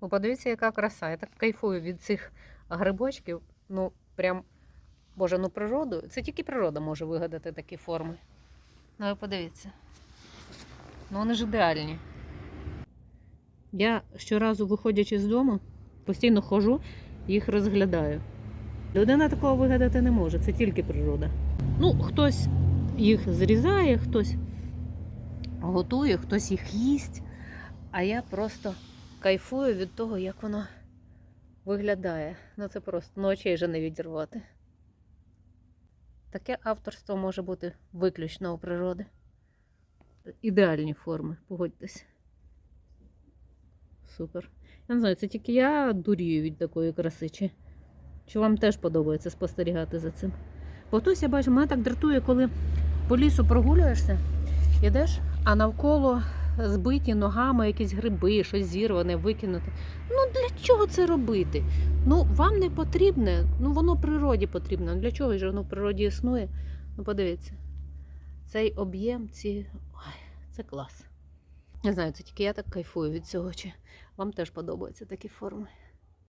Ви подивіться, яка краса. Я так кайфую від цих грибочків. Ну, прям, боже, ну природу. Це тільки природа може вигадати такі форми. Ну, ви подивіться. Ну, вони ж ідеальні. Я щоразу, виходячи з дому, постійно ходжу, їх розглядаю. Людина такого вигадати не може, це тільки природа. Ну, хтось їх зрізає, хтось готує, хтось їх їсть. А я просто кайфую від того, як воно виглядає. Ну це просто ну, очей вже не відірвати. Таке авторство може бути виключно у природи. Ідеальні форми, погодьтесь. Супер. Я не знаю, це тільки я дурію від такої краси. Чи, чи вам теж подобається спостерігати за цим? Бо я бачу, мене так дратує, коли по лісу прогулюєшся, йдеш, а навколо збиті ногами якісь гриби, щось зірване, викинути. Ну для чого це робити? Ну, вам не потрібне, ну воно природі потрібно. Для чого ж воно в природі існує? Ну, подивіться, цей об'єм, ці. Ой, це клас. Не знаю, це тільки я так кайфую від цього, чи вам теж подобаються такі форми.